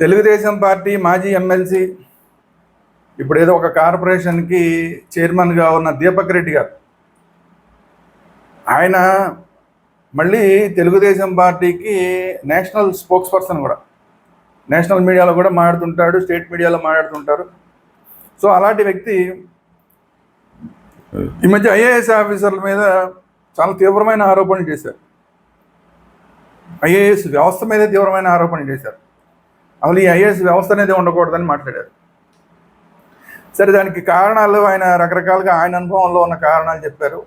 Telugu Desam party మాజీ MLC ఇప్పుడు ఏదో ఒక కార్పొరేషన్కి చైర్మన్గా ఉన్న దీపక్ రెడ్డి గారు. ఆయన మళ్ళీ తెలుగుదేశం పార్టీకి నేషనల్ స్పోక్స్ పర్సన్ కూడా. నేషనల్ మీడియాలో కూడా మాట్లాడుతుంటాడు స్టేట్ మీడియాలో మాట్లాడుతుంటారు. సో అలాంటి వ్యక్తి ఈ మధ్య ఐఏఎస్ ఆఫీసర్ల మీద చాలా తీవ్రమైన ఆరోపణలు చేశారు. ఐఏఎస్ వ్యవస్థ మీదే తీవ్రమైన ఆరోపణలు చేశారు. అసలు ఈ ఐఏఎస్ వ్యవస్థ అనేది ఉండకూడదని మాట్లాడారు. సరే దానికి కారణాలు ఆయన రకరకాలుగా ఆయన అనుభవంలో ఉన్న కారణాలు చెప్పారు.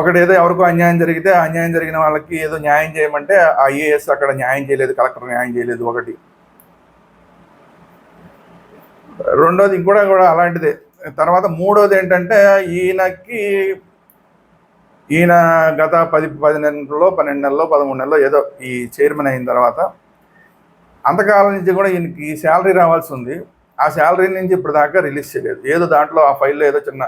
ఒకటి ఏదో ఎవరికో అన్యాయం జరిగితే ఆ అన్యాయం జరిగిన వాళ్ళకి ఏదో న్యాయం చేయమంటే ఆ ఐఏఎస్ అక్కడ న్యాయం చేయలేదు కలెక్టర్ న్యాయం చేయలేదు ఒకటి. రెండోది ఇంకోటి కూడా అలాంటిదే. తర్వాత మూడోది ఏంటంటే ఈయనకి ఈయన గత పది పది నెలల్లో పన్నెండు నెలల్లో పదమూడు నెలల్లో ఏదో ఈ చైర్మన్ అయిన తర్వాత అంతకాలం నుంచి కూడా ఈయనకి శాలరీ రావాల్సి ఉంది. ఆ శాలరీ నుంచి ఇప్పుడు దాకా రిలీజ్ చేయలేదు. ఏదో దాంట్లో ఆ ఫైల్లో ఏదో చిన్న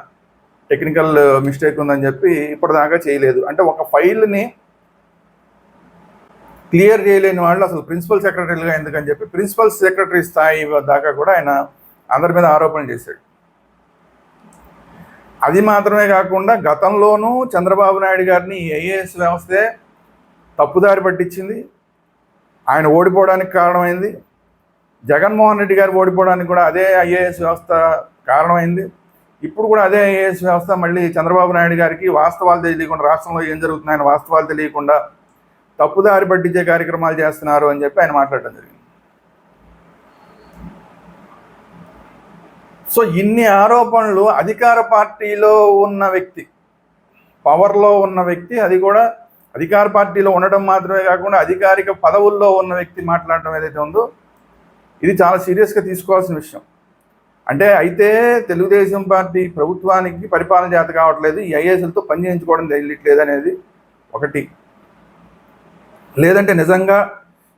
టెక్నికల్ మిస్టేక్ ఉందని చెప్పి ఇప్పటిదాకా చేయలేదు. అంటే ఒక ఫైల్ని క్లియర్ చేయలేని వాళ్ళు అసలు ప్రిన్సిపల్ సెక్రటరీలుగా ఎందుకని చెప్పి ప్రిన్సిపల్ సెక్రటరీ స్థాయి దాకా కూడా ఆయన అందరి మీద ఆరోపణ చేశాడు. అది మాత్రమే కాకుండా గతంలోనూ చంద్రబాబు నాయుడు గారిని ఐఏఎస్ వ్యవస్థే తప్పుదారి పట్టించింది. ఆయన ఓడిపోవడానికి కారణమైంది. జగన్మోహన్ రెడ్డి గారు ఓడిపోవడానికి కూడా అదే ఐఏఎస్ వ్యవస్థ కారణమైంది. ఇప్పుడు కూడా అదే ఐఏఎస్ వ్యవస్థ మళ్ళీ చంద్రబాబు నాయుడు గారికి వాస్తవాలు తెలియకుండా రాష్ట్రంలో ఏం జరుగుతున్నాయని వాస్తవాలు తెలియకుండా తప్పుదారి పట్టించే కార్యక్రమాలు చేస్తున్నారు అని చెప్పి ఆయన మాట్లాడడం జరిగింది. సో ఇన్ని ఆరోపణలు అధికార పార్టీలో ఉన్న వ్యక్తి పవర్లో ఉన్న వ్యక్తి అది కూడా అధికార పార్టీలో ఉండడం మాత్రమే కాకుండా అధికారిక పదవుల్లో ఉన్న వ్యక్తి మాట్లాడడం ఏదైతే ఉందో ఇది చాలా సీరియస్గా తీసుకోవాల్సిన విషయం. అంటే అయితే తెలుగుదేశం పార్టీ ప్రభుత్వానికి పరిపాలన చేత కావట్లేదు ఈ ఐఏఎస్లతో పని చేయించుకోవడం తెలియట్లేదు అనేది ఒకటి. లేదంటే నిజంగా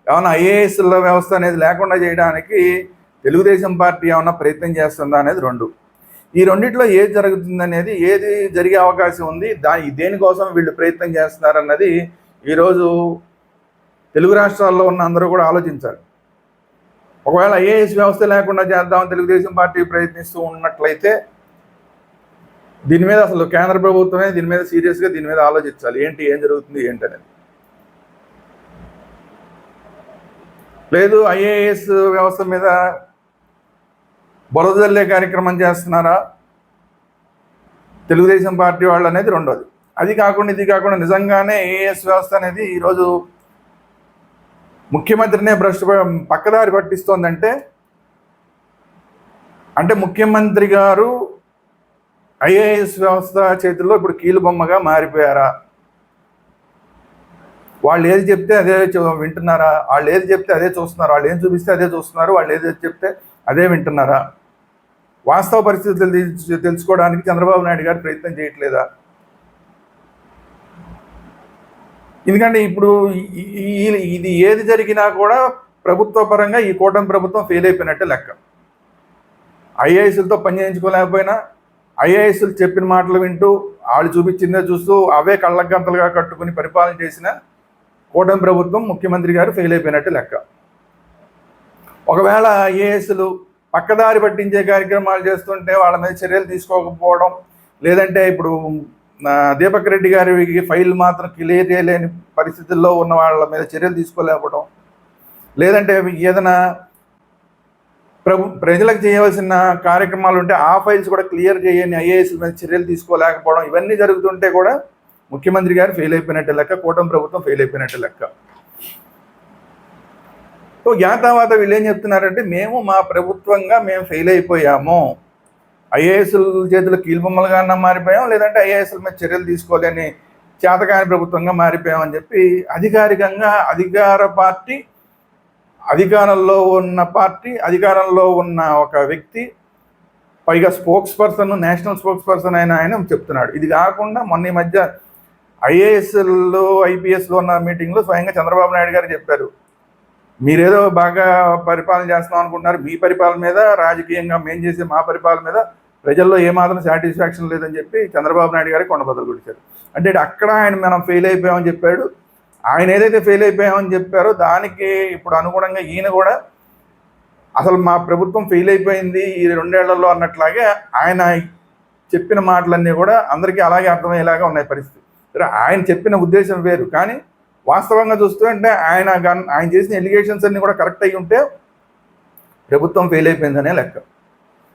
ఏమైనా ఐఏఎస్ల వ్యవస్థ అనేది లేకుండా చేయడానికి తెలుగుదేశం పార్టీ ఏమైనా ప్రయత్నం చేస్తుందా అనేది రెండు. ఈ రెండిట్లో ఏది జరుగుతుంది అనేది ఏది జరిగే అవకాశం ఉంది దా దేనికోసం వీళ్ళు ప్రయత్నం చేస్తున్నారన్నది ఈరోజు తెలుగు రాష్ట్రాల్లో ఉన్న అందరూ కూడా ఆలోచించాలి. ఒకవేళ ఐఏఎస్ వ్యవస్థ లేకుండా చేద్దామని తెలుగుదేశం పార్టీ ప్రయత్నిస్తూ ఉన్నట్లయితే దీని మీద అసలు కేంద్ర ప్రభుత్వమే దీని మీద సీరియస్గా దీని మీద ఆలోచించాలి. ఏంటి ఏం జరుగుతుంది ఏంటనేది లేదు ఐఏఎస్ వ్యవస్థ మీద బురదల్లే కార్యక్రమం చేస్తున్నారా? తెలుగుదేశం పార్టీ వాళ్ళు అనేది రెండోది. అది కాకుండా ఇది కాకుండా నిజంగానే ఏఎస్ వ్యవస్థ అనేది ఈరోజు ముఖ్యమంత్రినే భ్రష్ట పక్కదారి పట్టిస్తోందంటే అంటే ముఖ్యమంత్రి గారు ఐఏఎస్ వ్యవస్థ చేతుల్లో ఇప్పుడు కీలుబొమ్మగా మారిపోయారా? వాళ్ళు ఏది చెప్తే అదే వింటున్నారా? వాళ్ళు ఏది చెప్తే అదే చూస్తున్నారు? వాళ్ళు ఏం చూపిస్తే అదే చూస్తున్నారు? వాళ్ళు ఏది చెప్తే అదే వింటున్నారా? వాస్తవ పరిస్థితులు తెలుసుకోవడానికి చంద్రబాబు నాయుడు గారు ప్రయత్నం చేయట్లేదా? ఎందుకంటే ఇప్పుడు ఈ- ఇది ఏది జరిగినా కూడా ప్రభుత్వ పరంగా ఈ కూటమి ప్రభుత్వం ఫెయిల్ అయిపోయినట్టే లెక్క. ఐఏఎస్లతో పని చేయించుకోలేకపోయినా ఐఏఎస్లు చెప్పిన మాటలు వింటూ వాళ్ళు చూపించిందే చూస్తూ అవే కళ్ళగంతలుగా కట్టుకుని పరిపాలన చేసిన కూటమి ప్రభుత్వం ముఖ్యమంత్రి గారు ఫెయిల్ అయిపోయినట్టు లెక్క. ఒకవేళ ఐఏఎస్లు పక్కదారి పట్టించే కార్యక్రమాలు చేస్తుంటే వాళ్ళ మీద చర్యలు తీసుకోకపోవడం లేదంటే ఇప్పుడు దీపక్ రెడ్డి గారికి ఫైల్ మాత్రం క్లియర్ చేయలేని పరిస్థితుల్లో ఉన్న వాళ్ళ మీద చర్యలు తీసుకోలేకపోవడం లేదంటే ఏదైనా ప్రభు ప్రజలకు చేయవలసిన కార్యక్రమాలు ఉంటే ఆ ఫైల్స్ కూడా క్లియర్ చేయని ఐఏఎస్ మీద చర్యలు తీసుకోలేకపోవడం ఇవన్నీ జరుగుతుంటే కూడా ముఖ్యమంత్రి గారు ఫెయిల్ అయిపోయినట్టు లెక్క కూటమి ప్రభుత్వం ఫెయిల్ అయిపోయినట్టు లెక్క. సో జ్ఞాతావాత వీళ్ళు ఏం చెప్తున్నారంటే మేము మా ప్రభుత్వంగా మేము ఫెయిల్ అయిపోయాము. ఐఏఎస్ల చేతులు కీలుబొమ్మలుగా మారిపోయాం లేదంటే ఐఏఎస్ల మీద చర్యలు తీసుకోలేని చేతకాని ప్రభుత్వంగా మారిపోయామని చెప్పి అధికారికంగా అధికార పార్టీ అధికారంలో ఉన్న పార్టీ అధికారంలో ఉన్న ఒక వ్యక్తి పైగా spokesperson national spokesperson అయిన ఆయన చెప్తున్నాడు. ఇది కాకుండా మొన్న ఈ మధ్య ఐఏఎస్లో ఐపీఎస్లో ఉన్న మీటింగ్లో స్వయంగా చంద్రబాబు నాయుడు గారు చెప్పారు. మీరేదో బాగా పరిపాలన చేస్తాం అనుకుంటున్నారు. మీ పరిపాలన మీద రాజకీయంగా మేం చేసే మా పరిపాలన మీద ప్రజల్లో ఏమాత్రం సాటిస్ఫాక్షన్ లేదని చెప్పి చంద్రబాబు నాయుడు గారికి కొండబద్దలు కొట్టారు. అంటే అక్కడ ఆయన మనం ఫెయిల్ అయిపోయామని చెప్పాడు. ఆయన ఏదైతే ఫెయిల్ అయిపోయామని చెప్పారో దానికి ఇప్పుడు అనుగుణంగా ఈయన కూడా అసలు మా ప్రభుత్వం ఫెయిల్ అయిపోయింది ఈ రెండేళ్ళలో అన్నట్లాగే ఆయన చెప్పిన మాటలన్నీ కూడా అందరికీ అలాగే అర్థమయ్యేలాగా ఉన్నాయి పరిస్థితి. సరే ఆయన చెప్పిన ఉద్దేశం వేరు. కానీ వాస్తవంగా చూస్తుంటే ఆయన గన్- ఆయన చేసిన ఎలిగేషన్స్ అన్నీ కూడా కరెక్ట్ అయ్యి ఉంటే ప్రభుత్వం ఫెయిల్ అయిపోయిందనే లెక్క.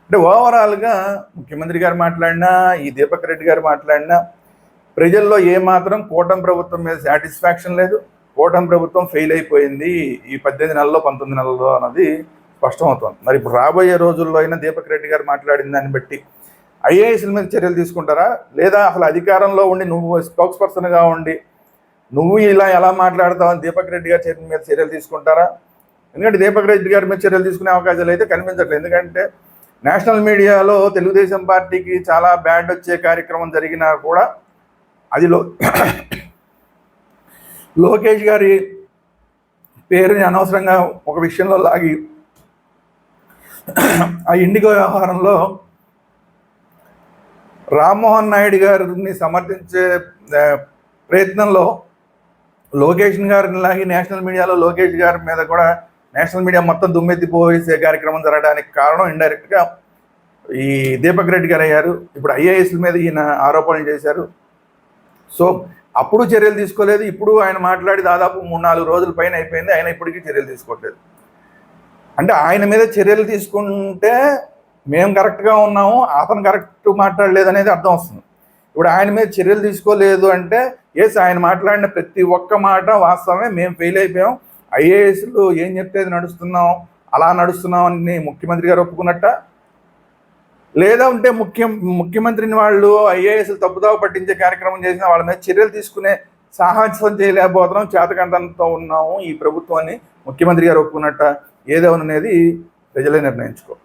అంటే ఓవరాల్గా ముఖ్యమంత్రి గారు మాట్లాడినా ఈ దీపక్ రెడ్డి గారు మాట్లాడినా ప్రజల్లో ఏమాత్రం కూటమి ప్రభుత్వం మీద సాటిస్ఫాక్షన్ లేదు. కూటమి ప్రభుత్వం ఫెయిల్ అయిపోయింది. ఈ పద్దెనిమిది నెలల్లో పంతొమ్మిది నెలల్లో అన్నది స్పష్టమవుతుంది. మరి ఇప్పుడు రాబోయే రోజుల్లో అయినా దీపక్ రెడ్డి గారు మాట్లాడిన దాన్ని బట్టి ఐఏఎస్ల మీద చర్యలు తీసుకుంటారా? లేదా అసలు అధికారంలో ఉండి నువ్వు స్పోక్స్ పర్సన్గా ఉండి నువ్వు ఇలా ఎలా మాట్లాడతావని దీపక్ రెడ్డి గారి మీద చర్యలు తీసుకుంటారా? ఎందుకంటే దీపక్ రెడ్డి గారి మీద చర్యలు తీసుకునే అవకాశాలు అయితే కనిపించట్లేదు. ఎందుకంటే నేషనల్ మీడియాలో తెలుగుదేశం పార్టీకి చాలా బ్యాడ్ వచ్చే కార్యక్రమం జరిగినా కూడా అది లో లోకేష్ గారి పేరుని అనవసరంగా ఒక విషయంలో లాగి ఆ ఇండిగో వ్యవహారంలో రామ్మోహన్ నాయుడు గారిని సమర్థించే ప్రయత్నంలో లోకేష్ గారిని లాగి నేషనల్ మీడియాలో లోకేష్ గారి మీద కూడా నేషనల్ మీడియా మొత్తం దుమ్మెత్తిపోసే కార్యక్రమం జరగడానికి కారణం ఇండైరెక్ట్గా ఈ దీపక్ రెడ్డి గారు అయ్యారు. ఇప్పుడు ఐఏఎస్ల మీద ఈయన ఆరోపణలు చేశారు. సో అప్పుడు చర్యలు తీసుకోలేదు. ఇప్పుడు ఆయన మాట్లాడి దాదాపు మూడు నాలుగు రోజుల పైన అయిపోయింది. ఆయన ఇప్పటికీ చర్యలు తీసుకోవట్లేదు. అంటే ఆయన మీద చర్యలు తీసుకుంటే మేము కరెక్ట్గా ఉన్నాము. అతను కరెక్ట్ మాట్లాడలేదు అనేది అర్థం వస్తుంది. ఇప్పుడు ఆయన మీద చర్యలు తీసుకోలేదు అంటే ఎస్ ఆయన మాట్లాడిన ప్రతి ఒక్క మాట వాస్తవమే. మేము ఫెయిల్ అయిపోయాం. ఐఏఎస్లు ఏం చెప్తే అది నడుస్తున్నాం అలా నడుస్తున్నాం అని ముఖ్యమంత్రి గారు ఒప్పుకున్నట్ట? లేదా ఉంటే ముఖ్యం ముఖ్యమంత్రిని వాళ్ళు ఐఏఎస్లు తప్పుదావ పట్టించే కార్యక్రమం చేసిన వాళ్ళ మీద చర్యలు తీసుకునే సాహసం చేయలేకపోతున్నాం చేతకంతంతో ఉన్నాము ఈ ప్రభుత్వాన్ని. ముఖ్యమంత్రి గారు ఒప్పుకున్నట్ట? ఏదేమనేది ప్రజలే నిర్ణయించుకో.